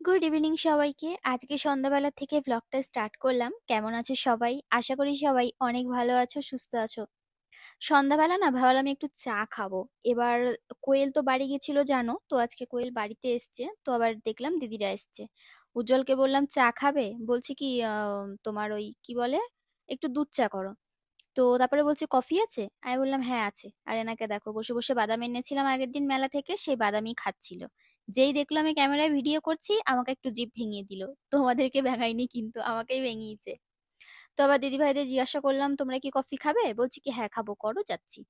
Good evening সবাইকে। আজকে সন্ধ্যাবেলা থেকে ভ্লগটা স্টার্ট করলাম। কেমন আছো সবাই? আশা করি সবাই অনেক ভালো আছো, সুস্থ আছো। সন্ধ্যাবেলা না ভাবলাম একটু চা খাব। এবার কোয়েল তো বাড়ি গেছিল, জানো? তো আজকে কোয়েল বাড়িতে এসছে। তো আবার দেখলাম দিদিরা এসছে। উজ্জ্বলকে বললাম, চা খাবে? বলছে কি তোমার ওই কি বলে? একটু দুধ চা করো। তো তারপরে বলছে, কফি আছে? আমি বললাম হ্যাঁ আছে। আর এনাকে দেখো, বসে বসে বাদাম এনেছিলাম আগের দিন মেলা থেকে, সেই বাদামই খাচ্ছিল। যেই দেখল আমি ক্যামেরায় ভিডিও করছি, আমাকে একটু জিভ ভেঙিয়ে দিল। তোমাদেরকে ভেঙাইনি কিন্তু, আমাকেই ভেঙিয়েছে। তো আবার দিদি ভাইদের জিজ্ঞাসা করলাম, তোমরা কি কফি খাবে? বলছি কি হ্যাঁ খাব, করো, যাচ্ছি।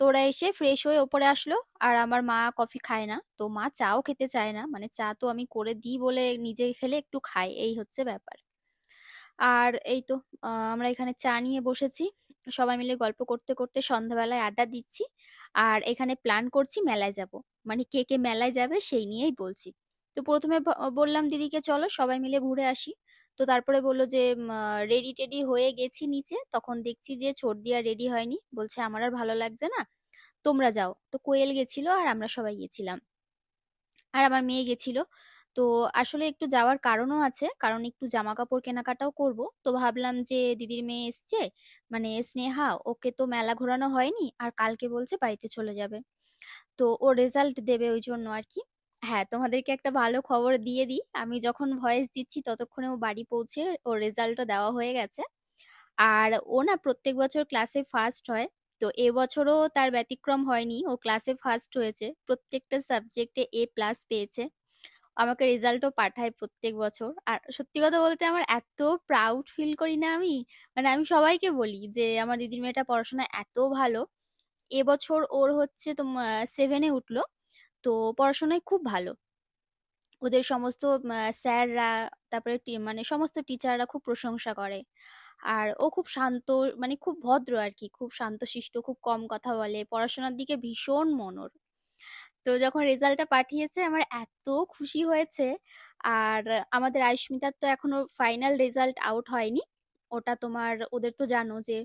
তো ওরা এসে ফ্রেশ হয়ে ওপরে আসলো, আর আমার মা কফি খায় না। তো মা চাও খেতে চায় না মানে চা তো আমি করে দিই বলে নিজে খেলে একটু খাই এই হচ্ছে ব্যাপার। আর এই তো আমরা এখানে চা নিয়ে বসেছি। সবাই মিলে গল্প করতে করতে সন্ধ্যাবেলায় আড্ডা দিচ্ছি, আর এখানে প্ল্যান করছি মেলায় যাব। মানে কে কে মেলায় যাবে সেই নিয়েই বলছি। তো প্রথমে বললাম, দিদিকে চলো, সবাই মিলে ঘুরে আসি। তো তারপরে বলল যে রেডি টেডি হয়ে গেছি নিচে। তখন দেখছি যে ছোট দিয়া রেডি হয়নি। বলছে, আমার আর ভালো লাগছে না, তোমরা যাও। তো কোয়েল গেছিল আর আমরা সবাই গেছিলাম। আর আমার মেয়ে গেছিল। তো আসলে একটু যাওয়ার কারণও আছে, কারণ একটু জামা কাপড় কেনাকাটাও করব। তো ভাবলাম যে, দিদির মেয়ে এসছে মানে স্নেহা, ওকে তো মেলা ঘোরানো হয়নি, আর কালকে বলছে বাড়িতে চলে যাবে। তো ও রেজাল্ট দেবে ওই জন্য আর কি হ্যাঁ তোমাদেরকে একটা ভালো খবর দিয়ে দিই। আমি যখন ভয়েস দিচ্ছি ততক্ষণে ও বাড়ি পৌঁছে ওর রেজাল্টও দেওয়া হয়ে গেছে। আর ও না প্রত্যেক বছর ক্লাসে ফার্স্ট হয়। তো এবছরও তার ব্যতিক্রম হয়নি। ও ক্লাসে ফার্স্ট হয়েছে। প্রত্যেকটা সাবজেক্টে এ প্লাস পেয়েছে। আমাকে রেজাল্টও পাঠায় প্রত্যেক বছর। আর সত্যি কথা বলতে আমার এত প্রাউড ফিল করি না আমি। মানে আমি সবাইকে বলি যে, আমার দিদির মেয়েটা পড়াশোনা এত ভালো। এবছর ওর হচ্ছে তোমার সেভেনে উঠল। তো পড়াশোনায় খুব ভালো। ওদের সমস্ত স্যাররা, তারপরে মানে সমস্ত টিচাররা খুব প্রশংসা করে। আর ও খুব শান্ত মানে খুব ভদ্র আর কি, খুব শান্তশিষ্ট, খুব কম কথা বলে। পড়াশোনার দিকে ভীষণ মনর তো যখন রেজাল্টটা পাঠিয়েছে, আমার এত খুশি হয়েছে। আর আমাদের আয়ুষ্মিতার তো এখনও ফাইনাল রেজাল্ট আউট হয়নি। ওটা তোমার, ওদের তো জানো যে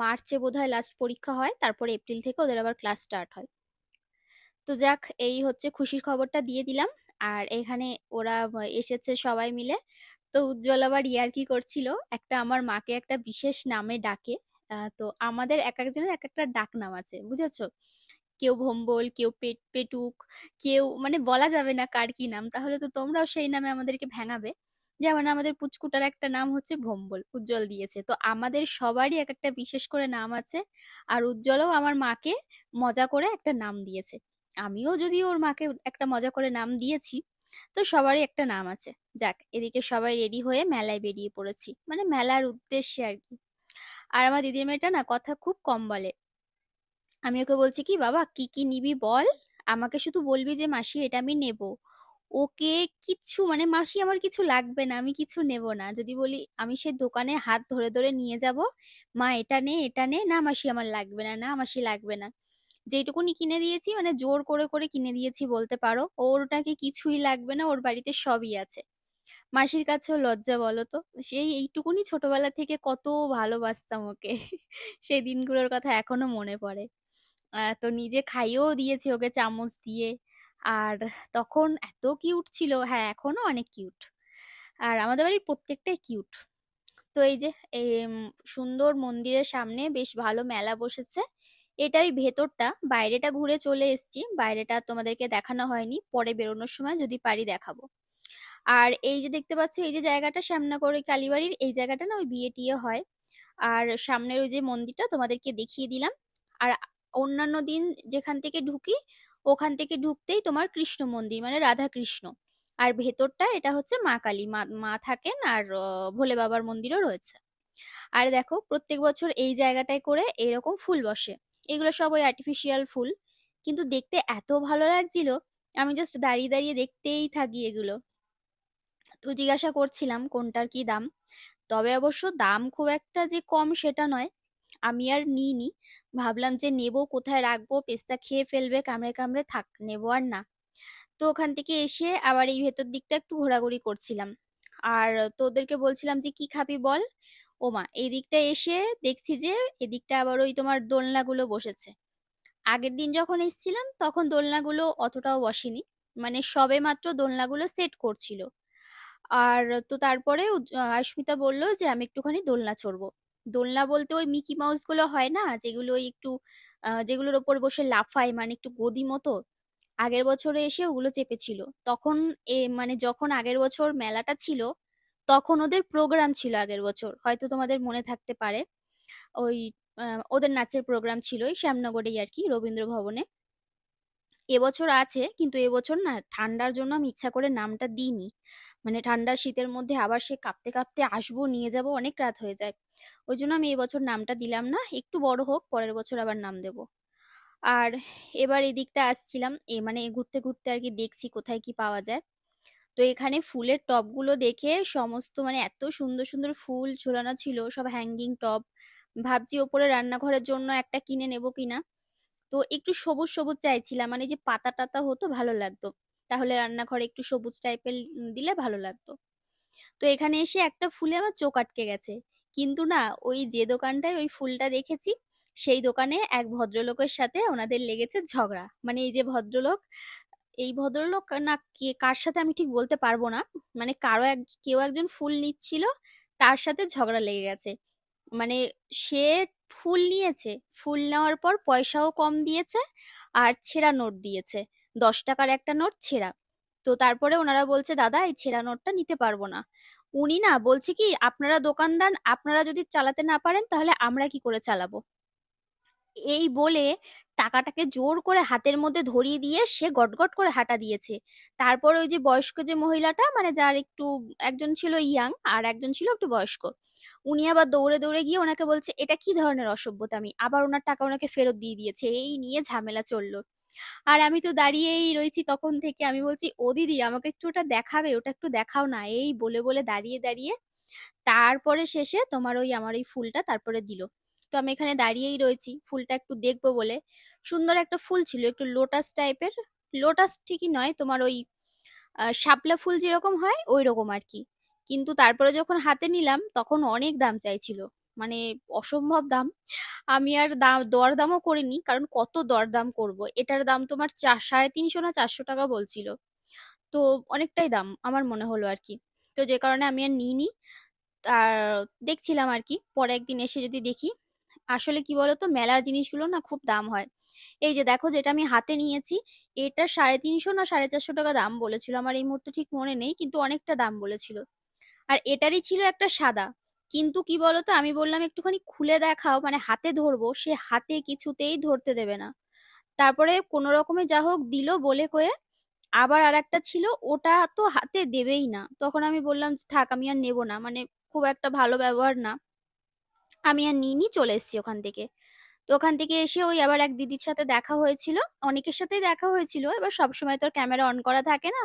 মার্চে বোধহয় লাস্ট পরীক্ষা হয়, তারপরে এপ্রিল থেকে ওদের আবার ক্লাস স্টার্ট হয়। তো যাক, এই হচ্ছে খুশির খবরটা দিয়ে দিলাম। আর এখানে ওরা এসেছে সবাই মিলে। তো উজ্জ্বল আবার ইয়ার্কি করছিল, একটা আমার মাকে একটা বিশেষ নামে ডাকে। তো আমাদের এক একজনের এক একটা ডাক নাম আছে, বুঝেছ? কেউ ভম্বল, কেউ পেট, পেটুক, কেউ মানে বলা যাবে না কার কি নাম। তাহলে তো তোমরাও সেই নামে আমাদেরকে ভেঙাবে। যেমন আমাদের পুচকুটার একটা নাম হচ্ছে ভোম্বল, উজ্জ্বল দিয়েছে। তো আমাদের সবারই এক একটা বিশেষ করে নাম আছে। আর উজ্জ্বলও আমার মাকে মজা করে একটা নাম দিয়েছে। আমিও যদি ওর মাকে একটা মজা করে নাম দিয়েছি, তো সবারই একটা নাম আছে। যাক, এদিকে সবাই রেডি হয়ে মেলায় বেরিয়ে পড়েছি। মানে মেলার উদ্দেশ্যে আর কি। আর আমার দিদির মেয়েটা না কথা খুব কম বলে। আমি ওকে বলছি কি, বাবা, কি কি নিবি বল? আমাকে শুধু বলবি যে, মাসি, এটা আমি নেব। ওকে কিচ্ছু মানে মাসি আমার কিছু লাগবে না, আমি কিছু নেব না। যদি বলি আমি সে দোকানে হাত ধরে ধরে নিয়ে যাব, মা, এটা নে এটা নে। না মাসি আমার লাগবে না না মাসি লাগবে না। যেটুকুনি কিনে দিয়েছি মানে জোর করে করে কিনে দিয়েছি বলতে পারো ওর ওটাকে কিছুই লাগবে না, ওর বাড়িতে সবই আছে। মাসির কাছেও লজ্জা বলো তো সেই এইটুকুনি ছোটবেলা থেকে কত ভালোবাসতাম ওকে। সেই দিনগুলোর কথা এখনও মনে পড়ে। তো নিজে খাইয়েও দিয়েছি ওকে চামচ দিয়ে। আর তখন এত কিউট ছিল। হ্যাঁ এখনও অনেক কিউট আর আমাদের বাড়ির প্রত্যেকটাই কিউট তো এই যে সুন্দর মন্দিরের সামনে বেশ ভালো মেলা বসেছে। এটাই ভেতরটা। বাইরেটা ঘুরে চলে এসেছি। বাইরেটা তোমাদেরকে দেখানো হয়নি। পরে বেরোনোর সময় যদি পারি দেখাবো। আর এই যে দেখতে পাচ্ছ, এই যে জায়গাটা শ্যামনগর কালীবাড়ির, এই জায়গাটা না ওই বিয়ে টিয়ে হয়। আর সামনের ওই যে মন্দিরটা তোমাদেরকে দেখিয়ে দিলাম। আর অন্যান্য দিন যেখান থেকে ঢুকি ওখান থেকে ঢুকতেই তোমার কৃষ্ণ মন্দির মানে রাধা কৃষ্ণ আর ভেতরটা এটা হচ্ছে মা কালী। মা মা থাকেন আর ভোলে বাবার মন্দিরও রয়েছে। আর দেখো, প্রত্যেক বছর এই জায়গাটায় করে এরকম ফুল বসে। এগুলো সব ওই আর্টিফিশিয়াল ফুল। কিন্তু দেখতে এত ভালো লাগছিল, আমি জাস্ট দাঁড়িয়ে দাঁড়িয়ে দেখতেই থাকি এগুলো। তো জিজ্ঞাসা করছিলাম কোনটার কি দাম? তবে অবশ্য দাম খুব একটা যে কম সেটা নয়। আমি আর নিইনি। ভাবলাম যে নেব, কোথায় রাখব? পেস্তা খেয়ে ফেলবে, কামড়ে কামড়ে থাক, নেব আর না। তো ওখান থেকে এসে আবার এই ভেতর দিকটা একটু ঘোরাঘুরি করছিলাম। আর তোদেরকে বলছিলাম যে, কি খাবি বল? ওমা এই দিকটা এসে দেখছি যে এদিকটা আবার ওই তোমার দোলনাগুলো বসেছে। আগের দিন যখন এসেছিলাম, তখন দোলনাগুলো অতটাও বসেনি। মানে সবে মাত্র দোলনাগুলো সেট করছিল। আর তো তারপরে আস্মিতা বলল যে, আমি একটুখানি দোলনা চড়বো দোলনা বলতে ওই মিকি মাউসগুলো হয় না? যেগুলো ওই একটু যেগুলোর ওপর বসে লাফায় মানে একটু গদি মতো? আগের বছরে এসে ওগুলো চেপেছিল। তখন এ মানে যখন আগের বছর মেলাটা ছিল, তখন ওদের প্রোগ্রাম ছিল আগের বছর। হয়তো তোমাদের মনে থাকতে পারে। ওই ওদের নাচের প্রোগ্রাম ছিল শ্যামনগরেই আর কি, রবীন্দ্র ভবনে। এবছর আছে, কিন্তু এবছর না ঠান্ডার জন্য আমি ইচ্ছা করে নামটা দিইনি। মানে ঠান্ডার শীতের মধ্যে আবার সে কাঁপতে কাঁপতে আসব, নিয়ে যাব, অনেক রাত হয়ে যায়। ওই জন্য আমি এবছর নামটা দিলাম না, একটু বড় হোক, পরের বছর আবার নাম দেব। আর এবার এদিকটা আসছিলাম, এ মানে ঘুরতে ঘুরতে আর কি দেখছি কোথায় কি পাওয়া যায়। তো এখানে ফুলের টবগুলো দেখে সমস্ত মানে এত সুন্দর সুন্দর ফুল ঝোলানো ছিল, সব হ্যাঙ্গিং টব ভাবছি ওপরে রান্নাঘরের জন্য একটা কিনে নেব কিনা। তো একটু সবুজ সবুজ চাইছিলাম। মানে যে পাতা টাতা হতো ভালো লাগতো। তাহলে রান্নাঘরে একটু সবুজ টাইপের দিলে ভালো লাগতো। তো এখানে এসে একটা ফুলে আমার চোখ আটকে গেছে। কিন্তু না, ওই যে দোকানটায় ওই ফুলটা দেখেছি, সেই দোকানে এক ভদ্রলোকের সাথে ওনাদের লেগেছে ঝগড়া। মানে এই যে ভদ্রলোক, এই ভদ্রলোক না কে, কার সাথে আমি ঠিক বলতে পারব না। মানে কারও এক, কেউ একজন ফুল নিচ্ছিল, তার সাথে ঝগড়া লেগে গেছে। মানে সে ফুল নিয়েছে। ফুল নেওয়ার পর পয়সাও কম দিয়েছে আর ছেঁড়া নোট দিয়েছে। দশ টাকার একটা নোট ছেঁড়া। তো তারপরে ওনারা বলছে, দাদা, এই ছেঁড়া নোটটা নিতে পারব না। উনি না বলছে কি, আপনারা দোকানদার, আপনারা যদি চালাতে না পারেন তাহলে আমরা কি করে চালাবো? এই বলে টাকাটাকে জোর করে হাতের মধ্যে ধরিয়ে দিয়ে সে গটগট করে হাঁটা দিয়েছে। তারপর ওই যে বয়স্ক যে মহিলাটা মানে যার একটু, একজন ছিল ইয়াং আর একজন ছিল একটু বয়স্ক, উনি আবার দৌড়ে দৌড়ে গিয়ে ওনাকে বলছে, এটা কি ধরনের অসভ্যতা আমি? আবার ওনার টাকা ওনাকে ফেরত দিয়ে দিয়েছে। এই নিয়ে ঝামেলা চলল। আর আমি তো দাঁড়িয়েই রয়েছি তখন থেকে। আমি বলছি, ও দিদি, আমাকে একটু ওটা দেখাবে, ওটা একটু দেখাও না। এই বলে বলে দাঁড়িয়ে দাঁড়িয়ে, তারপরে শেষে তোমার ওই, আমার ওই ফুলটা তারপরে দিল। তো আমি এখানে দাঁড়িয়েই রয়েছি, ফুলটা একটু দেখব বলে। সুন্দর একটা ফুল ছিল, একটু লোটাস টাইপের লোটাস ঠিকই নয়, তোমার ওই শাপলা ফুল যেরকম হয় ওই রকম আর কি। কিন্তু তারপরে যখন হাতে নিলাম, তখন অনেক দাম চাইছিল। মানে অসম্ভব দাম। আমি আর দাম দরদামও করিনি, কারণ কত দরদাম করব? এটার দাম তোমার চার সাড়ে তিনশো না চারশো টাকা বলছিল। তো অনেকটাই দাম, আমার মনে হলো আর কি। তো যে কারণে আমি আর নিইনি। আর দেখছিলাম আর কি, পরে একদিন এসে যদি দেখি আসলে কি বলতো? মেলার জিনিসগুলো না খুব দাম হয়। এই যে দেখো যেটা আমি হাতে নিয়েছি এটা সাড়ে তিনশো না সাড়ে চারশো টাকা দাম বলেছিল। আমার এই মুহূর্তে ঠিক মনে নেই, কিন্তু অনেকটা দাম বলেছিল। আর এটারই ছিল একটা সাদা। কিন্তু কি বলতো? আমি বললাম, একটুখানি খুলে দেখাও মানে হাতে ধরবো, সে হাতে কিছুতেই ধরতে দেবে না। তারপরে কোনো রকমে যা হোক দিল বলে কয়ে আবার আর একটা ছিল, ওটা তো হাতে দেবেই না। তখন আমি বললাম, থাক, আমি আর নেব না। মানে খুব একটা ভালো ব্যবহার না। আমি আর নিইনি চলে এসেছি ওখান থেকে। তো ওখান থেকে এসে ওই আবার এক দিদির সাথে দেখা হয়েছিল। অনেকের সাথেই দেখা হয়েছিল। এবার সবসময় তোর ক্যামেরা অন করা থাকে না।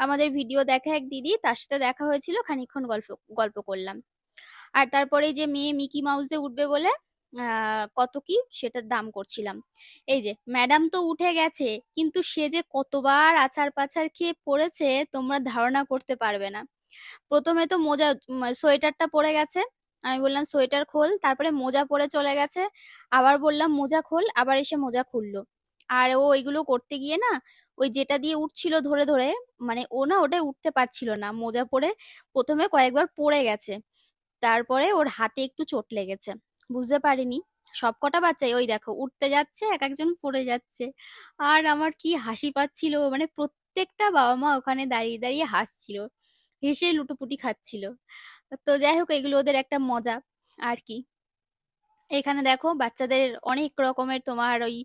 আমাদের ভিডিও দেখা এক দিদি, তার সাথে দেখা হয়েছিল খানিক্ষণ গল্প গল্প করলাম। আর তারপরে যে মেয়ে মিকি মাউসে উঠবে বলে কত কি সেটার দাম করছিলাম। এই যে, ম্যাডাম তো উঠে গেছে, কিন্তু সে যে কতবার আছাড় পাছাড় খেয়ে পড়েছে, তোমরা ধারণা করতে পারবে না। প্রথমে তো মোজা সোয়েটারটা পরে গেছে আমি বললাম, সোয়েটার খোল। তারপরে মোজা পরে চলে গেছে। আবার বললাম, মোজা খোল। আবার এসে মোজা খুললো। আর ও ওইগুলো করতে গিয়ে না, ওই যেটা দিয়ে উঠছিল ধরে ধরে মানে ও না ওটাই উঠতে পারছিল না মোজা পরে। প্রথমে কয়েকবার পড়ে গেছে। তারপরে ওর হাতে একটু চোট লেগেছে। বুঝতে পারিনি। সব কটা বাচ্চাই ওই দেখো, উঠতে যাচ্ছে, এক একজন পড়ে যাচ্ছে। আর আমার কি হাসি পাচ্ছিল মানে প্রত্যেকটা বাবা মা ওখানে দাঁড়িয়ে দাঁড়িয়ে হাসছিল। হেসে লুটোপুটি খাচ্ছিল। তো যাই হোক, এগুলো ওদের একটা মজা। আর কি? এখানে দেখো, বাচ্চাদের অনেক রকমের তোমার ওই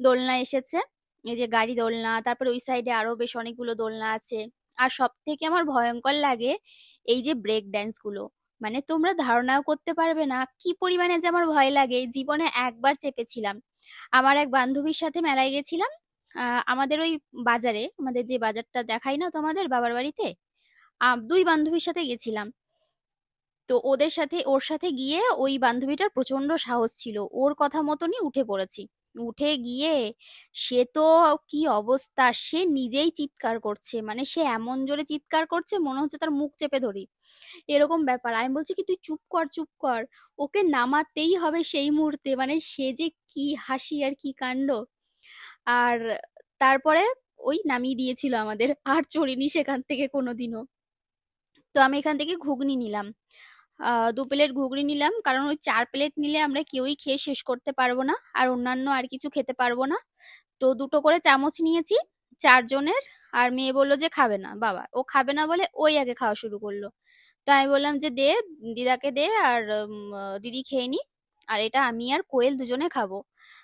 দোলনা এসেছে। এই যে গাড়ি দোলনা, তারপর ওই সাইডে আরও বেশ অনেকগুলো দোলনা আছে। আর সব থেকে আমার ভয়ঙ্কর লাগে এই যে ব্রেক ড্যান্সগুলো। মানে তোমরা ধারণাও করতে পারবে না কি পরিমাণে যে আমার ভয় লাগে। জীবনে একবার চেপেছিলাম। আমার এক বান্ধবীর সাথে মেলায় গেছিলাম। আমাদের ওই বাজারে, আমাদের যে বাজারটা দেখাই না তোমাদের বাবার বাড়িতে? দুই বান্ধবীর সাথে গেছিলাম। তো ওদের সাথে, ওর সাথে গিয়ে ওই বান্ধবীটার প্রচণ্ড সাহস ছিল। ওর কথা মতনই উঠে পড়েছি। উঠে গিয়ে সে তো কি অবস্থা? সে নিজেই চিৎকার করছে। মানে সে এমন জোরে চিৎকার করছে, মনে হচ্ছে তার মুখ চেপে ধরি। এরকম ব্যাপার। আমি বলছি কি, তুই চুপ কর চুপ কর। ওকে নামাতেই হবে সেই মুহূর্তে। মানে সে যে কি হাসি আর কি কাণ্ড। আর তারপরে ওই নামিয়ে দিয়েছিল আমাদের। আর চড়িনি সেখান থেকে কোনোদিনও। তো আমি এখান থেকে ঘুগনি নিলাম। দু প্লেট ঘুগনি নিলাম, কারণ ওই চার প্লেট নিলে আমরা কেউই খেয়ে শেষ করতে পারব না, আর অন্যান্য আর কিছু খেতে পারব না। তো দুটো করে চামচ নিয়েছি চারজনের, আর মেয়ে বলল যে খাবে না, বাবা, ও খাবে না বলে ওই আগে খাওয়া শুরু করল। তো আমি বললাম যে দে, দিদাকে দে, আর দিদি খেয়ে নি। আর এটা আমি আর কোয়েল দুজনে খাব।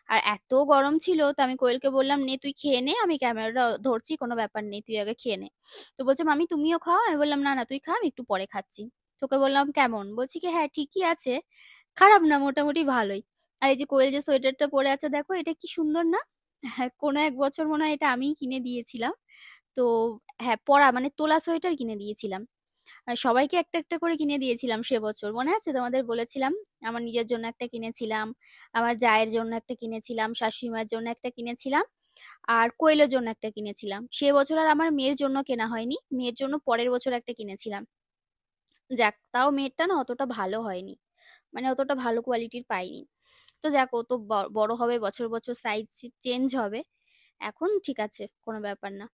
আর এত গরম ছিল তো আমি কোয়েলকে বললাম, নে, তুই খেয়ে নে, আমি ক্যামেরাটা ধরছি, কোনো ব্যাপার নেই, তুই আগে খেয়ে নে। তো বলছে, মামি, তুমিও খাও? আমি বললাম, না না, তুই খা, আমি একটু পরে খাচ্ছি। তোকে বললাম, কেমন? বলছি কি হ্যাঁ ঠিকই আছে, খারাপ না, মোটামুটি ভালোই। আর এই যে কোয়েল যে সোয়েটারটা পরে আছে, দেখো, এটা কি সুন্দর না? হ্যাঁ কোনো এক বছর মনে হয় এটা আমিই কিনে দিয়েছিলাম। তো হ্যাঁ পরা মানে তোলা সোয়েটার কিনে দিয়েছিলাম। সবাইকে একটা একটা করে কিনে দিয়েছিলাম সে বছর। মনে আছে? তোমাদের বলেছিলাম, আমার নিজের জন্য একটা কিনেছিলাম, আমার জায়ের জন্য একটা কিনেছিলাম শাশুড়ি মায়ের জন্য একটা কিনেছিলাম, আর কোয়েলের জন্য একটা কিনেছিলাম। সে বছর আর আমার মেয়ের জন্য কেনা হয়নি, মেয়ের জন্য পরের বছর একটা কিনেছিলাম। যাক, তাও মেয়েরটা না অতটা ভালো হয়নি মানে অতটা ভালো কোয়ালিটির পাইনি। তো যাক, ও তো বড় হবে, বছর বছর সাইজ চেঞ্জ হবে, এখন ঠিক আছে, কোনো ব্যাপার না।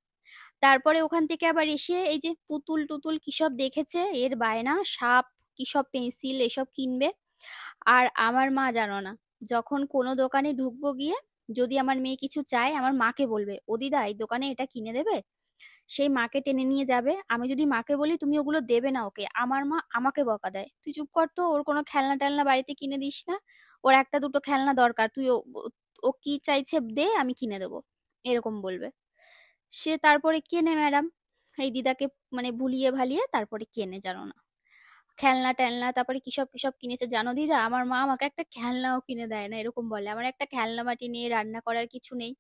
তারপরে ওখান থেকে আবার এসে এই যে পুতুল টুতুল কিসব দেখেছে? এর বায়না, সাপ কিসব পেন্সিল এসব কিনবে? আর আমার মা জানো না, যখন কোনো দোকানে ঢুকবো গিয়ে যদি আমার মেয়ে কিছু চায়, আমার মাকে বলবে, ও দিদা, এই দোকানে এটা কিনে দেবে? সেই মাকে টেনে নিয়ে যাবে। আমি যদি মাকে বলি, তুমি ওগুলো দেবে না ওকে। আমার মা আমাকে বকা দেয়, তুই চুপ কর তো, ওর কোনো খেলনা টেলনা বাড়িতে কিনে দিস না। ওর একটা দুটো খেলনা দরকার, তুই ও কি চাইছে দে, আমি কিনে দেবো। এরকম বলবে। সে তারপরে কেনে ম্যাডাম? এই দিদাকে মানে ভুলিয়ে ভালিয়ে তারপরে কেনে, জানো না। খেলনা টেলনা, তারপরে কিসব কিসব কিনেছে জানো দিদা? আমার মা আমাকে একটা খেলনাও কিনে দেয় না, এরকম বলে। আমার একটা খেলনা বাটি নিয়ে রান্না করার কিছু নেই।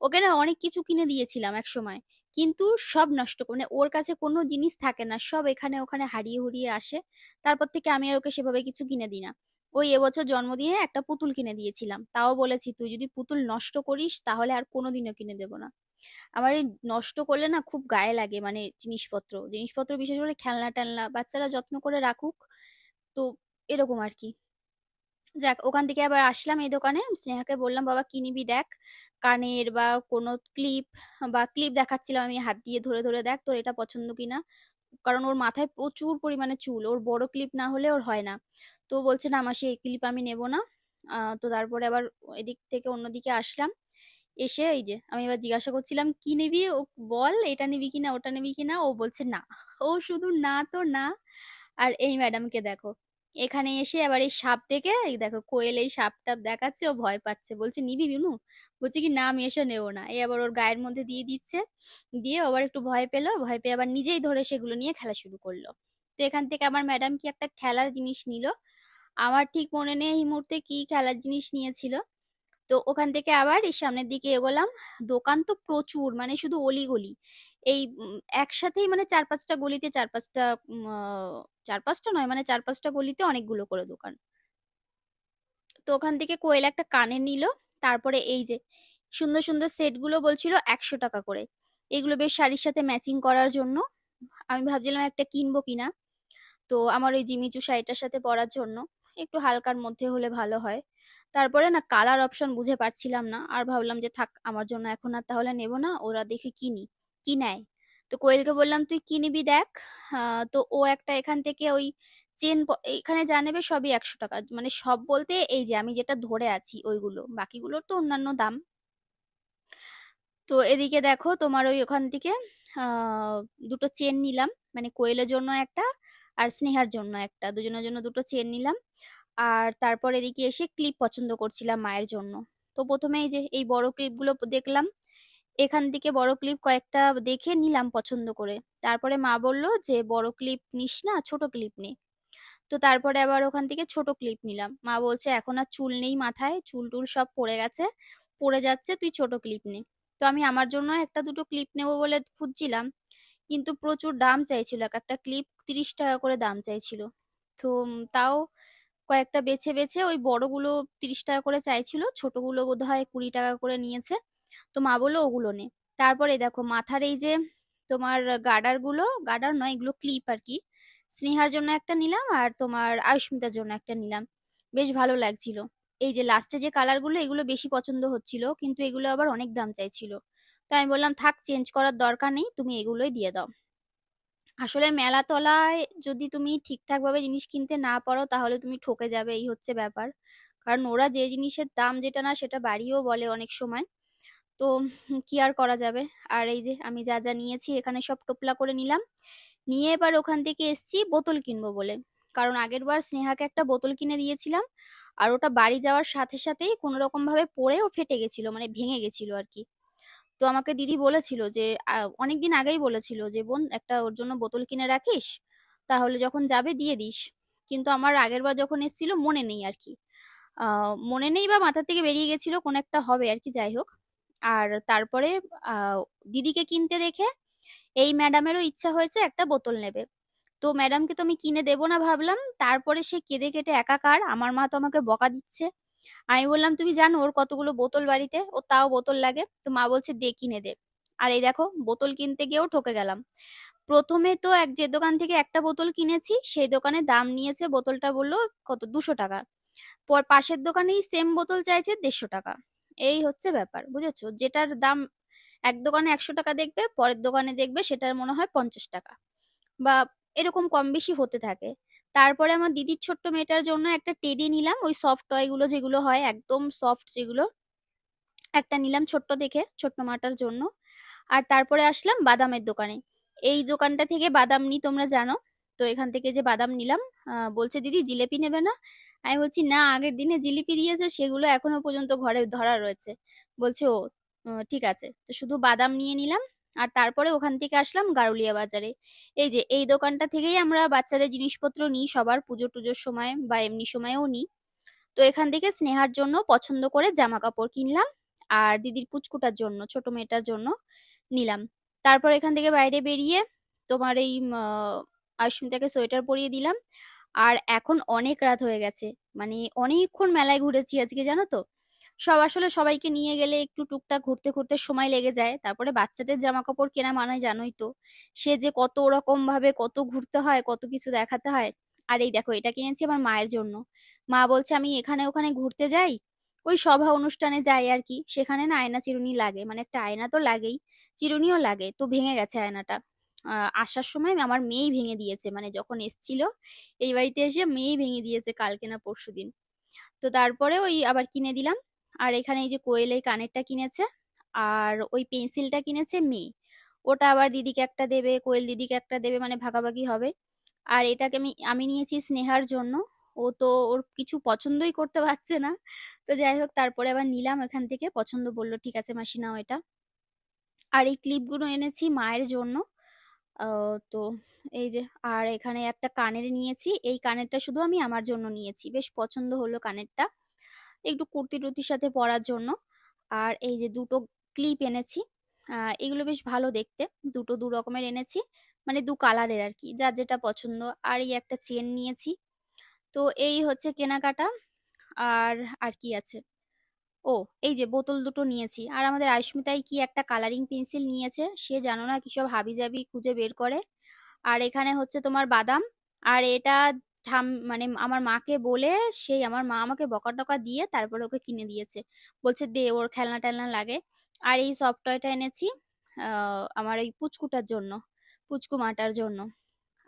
ওকে না অনেক কিছু কিনে দিয়েছিলাম এক সময় কিন্তু সব নষ্ট মানে ওর কাছে কোনো জিনিস থাকে না, সব এখানে ওখানে হারিয়ে হুরিয়ে আসে। তারপর থেকে আমি আর ওকে সেভাবে কিছু কিনে দিই না। ওই এবছর জন্মদিনে একটা পুতুল কিনে দিয়েছিলাম। তাও বলেছি, তুই যদি পুতুল নষ্ট করিস, তাহলে আর কোনোদিনও কিনে দেবো না। আমার এই নষ্ট করলে না খুব গায়ে লাগে মানে জিনিসপত্র জিনিসপত্র বিশেষ করে খেলনা টেলনা বাচ্চারা যত্ন করে রাখুক। তো এরকম আর কি। যাক, ওখান থেকে আবার আসলাম এই দোকানে। স্নেহাকে বললাম, বাবা, কি নিবি দেখ? কানের বা কোনো ক্লিপ বা ক্লিপ দেখাচ্ছিলাম আমি, হাত দিয়ে ধরে ধরে দেখ তোর এটা পছন্দ কিনা কারণ ওর মাথায় প্রচুর পরিমাণে চুল, ওর বড় ক্লিপ না হলে ওর হয় না। তো বলছে, না আমার সেই ক্লিপ আমি নেব না। তো তারপরে আবার এদিক থেকে অন্যদিকে আসলাম। এসে এই যে আমি এবার জিজ্ঞাসা করছিলাম, কি নিবি? ও বল এটা নিবি কিনা, ওটা নিবি কিনা? ও বলছে, না। ও শুধু, না তো, না। আর এই ম্যাডামকে দেখো, এখানে এসে আবার এই সাপ দেখে, এই দেখো কোয়েল এই সাপ টাপ দেখাচ্ছে, ও ভয় পাচ্ছে। বলছে, নিবি বিনু? বলছে কি, না, আমি এসে নেব না। এই আবার ওর গায়ের মধ্যে দিয়ে দিচ্ছে, দিয়ে আবার একটু ভয় পেল, ভয় পেয়ে আবার নিজেই ধরে সেগুলো নিয়ে খেলা শুরু করল। তো এখান থেকে আমার ম্যাডাম কি একটা খেলার জিনিস নিল? আমার ঠিক মনে নেই এই মুহূর্তে কি খেলার জিনিস নিয়েছিল। তো ওখান থেকে আবার এই সামনের দিকে এগোলাম। দোকান তো প্রচুর মানে শুধু অলিগলি। এই একসাথেই মানে চার পাঁচটা গলিতে চার পাঁচটা চার পাঁচটা নয় মানে চার পাঁচটা গলিতে অনেকগুলো করে দোকান। তো ওখান থেকে কোয়েল একটা কানের নিল, তারপরে এই যে সুন্দর সুন্দর সেটগুলো বলছিল একশো টাকা করে। এগুলো বেশ শাড়ির সাথে ম্যাচিং করার জন্য। আমি ভাবছিলাম একটা কিনবো কিনা। তো আমার ওই জিমিচু শাড়িটার সাথে পরার জন্য। একটু হালকার মধ্যে হলে ভালো হয়। তারপরে না কালার অপশন বুঝে পারছিলাম না। আর ভাবলাম যে থাক, আমার জন্য এখন আর তাহলে নেব না, ওরা দেখে কিনি, কি নেয়? তো কোয়েলকে বললাম, তুই কি নিবি দেখ? তো ও একটা এখান থেকে ওই চেন এখানে যা নেবে সবই একশো টাকা। মানে সব বলতে এই যে আমি যেটা ধরে আছি ওইগুলো, বাকিগুলোর তো অন্যান্য দাম। তো এদিকে দেখো তোমার ওই ওখান থেকে দুটো চেন নিলাম। মানে কোয়েলের জন্য একটা আর স্নেহার জন্য একটা, দুজনের জন্য দুটো চেন নিলাম। আর তারপর এদিকে এসে ক্লিপ পছন্দ করছিলাম মায়ের জন্য। তো প্রথমে এই যে, এই বড় ক্লিপগুলো দেখলাম, এখান থেকে বড় ক্লিপ কয়েকটা দেখে নিলাম পছন্দ করে। তারপরে মা বলল যে, বড় ক্লিপ নিস না, ছোট ক্লিপ নে। তো তারপরে আবার ওখান থেকে ছোট ক্লিপ নিলাম। মা বলছে, এখন আর চুল নেই মাথায়, চুল টুল সব পড়ে গেছে, পড়ে যাচ্ছে, তুই ছোট ক্লিপ নে। তো আমি আমার জন্য একটা দুটো ক্লিপ নেব বলে খুঁজছিলাম, কিন্তু প্রচুর দাম চাইছিল। এক একটা ক্লিপ তিরিশ টাকা করে দাম চাইছিল। তো তাও কয়েকটা বেছে বেছে ওই বড়গুলো তিরিশ টাকা করে চাইছিল, ছোটগুলো বোধহয় কুড়ি টাকা করে নিয়েছে। তো মা বলল ওগুলো নে। তারপরে দেখো মাথার এই যে তোমার গার্ডারগুলো গার্ডার নয়, এগুলো ক্লিপ আর কি। স্নেহার জন্য একটা নিলাম আর তোমার আয়ুষ্মিতার জন্য একটা নিলাম। বেশ ভালো লাগছিল। এই যে লাস্টে যে কালারগুলো, এগুলো বেশি পছন্দ হচ্ছিল, কিন্তু এগুলো আবার অনেক দাম চাইছিল। তো আমি বললাম, থাক চেঞ্জ করার দরকার নেই, তুমি এগুলোই দিয়ে দাও। আসলে মেলাতলায় যদি তুমি ঠিকঠাকভাবে জিনিস কিনতে না পারো, তাহলে তুমি ঠকে যাবে, এই হচ্ছে ব্যাপার। কারণ ওরা যে জিনিসের দাম যেটা না, সেটা বাড়িয়েও বলে অনেক সময়। তো কি আর করা যাবে? আর এই যে আমি যা যা নিয়েছি, এখানে সব টোপলা করে নিলাম। নিয়ে এবার ওখান থেকে এসছি বোতল কিনবো বলে। কারণ আগের বার স্নেহাকে একটা বোতল কিনে দিয়েছিলাম, আর ওটা বাড়ি যাওয়ার সাথে, সাথেই কোনো রকম ভাবে পড়ে ও ফেটে গেছিল মানে ভেঙে গেছিল আর কি। তো আমাকে দিদি বলেছিল যে অনেকদিন আগেই বলেছিল যে, বোন, একটা ওর জন্য বোতল কিনে রাখিস, তাহলে যখন যাবে দিয়ে দিস। কিন্তু আমার আগের বার যখন এসেছিল, মনে নেই আর কি। মনে নেই বা মাথা থেকে বেরিয়ে গেছিল, কোন একটা হবে আর কি, যাই হোক। আর তারপরে দিদিকে কিনতে দেখে এই ম্যাডামেরও ইচ্ছা হয়েছে একটা বোতল নেবে। তো ম্যাডামকে তো আমি কিনে দেবো না ভাবলাম, তারপরে সে কেঁদে কেটে একাকার, আমার মা তো আমাকে বকা দিচ্ছে। আমি বললাম, তুমি জানো ওর কতগুলো বোতল বাড়িতে? ও তাও বোতল লাগে। তো মা বলছে, দে, কিনে দে। আর এই দেখো, বোতল কিনতে গিয়েও ঠকে গেলাম। প্রথমে তো এক যে দোকান থেকে একটা বোতল কিনেছি, সেই দোকানে দাম নিয়েছে, বোতলটা বলল, কত, দুশো টাকা। পর পাশের দোকানেই সেম বোতল চাইছে, দেড়শো টাকা। এই হচ্ছে ব্যাপার, বুঝেছ? যেটার দাম এক দোকানে একশো টাকা দেখবে, পরের দোকানে দেখবে, সেটার মনে হয় পঞ্চাশ টাকা। বা এরকম কম বেশি হতে থাকে। তারপরে আমার দিদির ছোট্ট মেয়েটার জন্য একটা টেডি নিলাম, ওই সফট টয়গুলো যেগুলো হয়, একদম সফট যেগুলো। একটা নিলাম ছোট্ট দেখে, ছোট্ট মাটার জন্য। আর তারপরে আসলাম বাদামের দোকানে। এই দোকানটা থেকে বাদাম নি, তোমরা জানো। তো এখান থেকে যে বাদাম নিলাম বলছে, দিদি, জিলেপি নেবে না? আমি বলছি, না, আগের দিনে জিলিপি দিয়েছে, সেগুলো এখনও পর্যন্ত ঘরে ধরা রয়েছে। বলছে ও, ঠিক আছে। তো শুধু বাদাম নিয়ে নিলাম আর তারপরে ওখান থেকে আসলাম গারুলিয়া বাজারে। এই যে, এই দোকানটা থেকেই আমরা বাচ্চাদের জিনিসপত্র নিই, সবার পুজো টুজোর সময় বা এমনি সময়েও নিই। তো এখান থেকে স্নেহার জন্য পছন্দ করে জামা কাপড় কিনলাম আর দিদির পুচকুটার জন্য, ছোট মেয়েটার জন্য নিলাম। তারপর এখান থেকে বাইরে বেরিয়ে তোমার এই আয়ুষ্মিতাকে সোয়েটার পরিয়ে দিলাম। আর এখন অনেক রাত হয়ে গেছে মানে অনেকক্ষণ মেলায় ঘুরেছি আজকে, জানো তো? সব আসলে সবাইকে নিয়ে গেলে একটু টুকটাক ঘুরতে ঘুরতে সময় লেগে যায়। তারপরে বাচ্চাদের জামা কাপড় কেনা মানে জানোই তো। সে যে কত ওরকম ভাবে কত ঘুরতে হয়, কত কিছু দেখাতে হয়। আর এই দেখো, এটা কিনেছি আমার মায়ের জন্য। মা বলছে, আমি এখানে ওখানে ঘুরতে যাই? ওই সভা অনুষ্ঠানে যাই আর কি। সেখানে না আয়না চিরুনি লাগে। মানে একটা আয়না তো লাগেই। চিরুনিও লাগে। তো ভেঙে গেছে আয়নাটা। আসার সময় আমার মেয়েই ভেঙে দিয়েছে। মানে যখন এসছিল, এই বাড়িতে এসে মেয়েই ভেঙে দিয়েছে কালকে না পরশু দিন তো তারপরে ওই আবার কিনে দিলাম। আর এখানে এই যে কোয়েল এই কানেরটা কিনেছে, আর ওই পেন্সিলটা কিনেছে মেয়ে। ওটা আবার দিদিকে একটা দেবে, কোয়েল দিদিকে একটা দেবে মানে ভাগাভাগি হবে। আর এটাকে আমি আমি নিয়েছি স্নেহার জন্য। ও তো ওর কিছু পছন্দই করতে পারছে না। তো যাই হোক, তারপরে আবার নিলাম এখান থেকে। পছন্দ বলল, ঠিক আছে মাসি, নাও এটা। আর এই ক্লিপগুলো এনেছি মায়ের জন্য। তো এই যে, আর এখানে একটা কানের নিয়েছি। এই কানেরটা শুধু আমি আমার জন্য নিয়েছি। বেশ পছন্দ হলো কানেরটা। একটু কুর্তি টুর্তির সাথে পরার জন্য। আর এই যে দুটো ক্লিপ এনেছি এগুলো বেশ ভালো দেখতে। দুটো দু রকমের এনেছি মানে দু কালারের আর কি, যার যেটা পছন্দ। আর এই একটা চেন নিয়েছি। তো এই হচ্ছে কেনাকাটা। আর আর কি আছে? ও, এই যে বোতল দুটো নিয়েছি। আর আমাদের আয়ুষ্মিতাই কি একটা কালারিং পেন্সিল নিয়েছে? সে জানো না কি সব হাবিজাবি খুঁজে বের করে। আর এখানে হচ্ছে তোমার বাদাম। আর এটা ঠাম মানে আমার মাকে বলে সেই আমার মা আমাকে বকা টকা দিয়ে তারপরে ওকে কিনে দিয়েছে। বলছে, দে, ওর খেলনা টেলনা লাগে। আর এই সফট টয়টা এনেছি আমার এই পুচকুটার জন্য, পুচকু মাটার জন্য।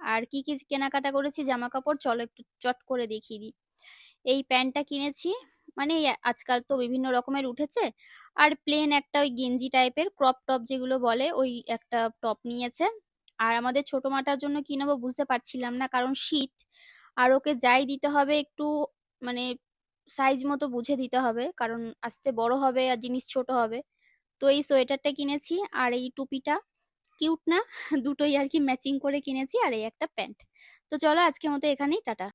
আর কি কি কেনাকাটা করেছি জামা কাপড় চলো একটু চট করে দেখিয়ে দিই। এই প্যান্টটা কিনেছি মানে আজকাল তো বিভিন্ন রকমের উঠেছে। আর প্লেন একটা ওই গেঞ্জি টাইপের ক্রপ টপ যেগুলো বলে, ওই একটা টপ নিয়েছে। আর আমাদের ছোট মাটার জন্য কি নেব বুঝতে পারছিলাম না, কারণ শীত। আর ওকে যাই দিতে হবে একটু মানে সাইজ মতো বুঝে দিতে হবে, কারণ আস্তে বড় হবে আর জিনিস ছোট হবে। তো এই সোয়েটারটা কিনেছি আর এই টুপিটা কিউট না, দুটোই আর কি ম্যাচিং করে কিনেছি আর এই একটা প্যান্ট। তো চলো আজকের মতো এখানেই, টাটা।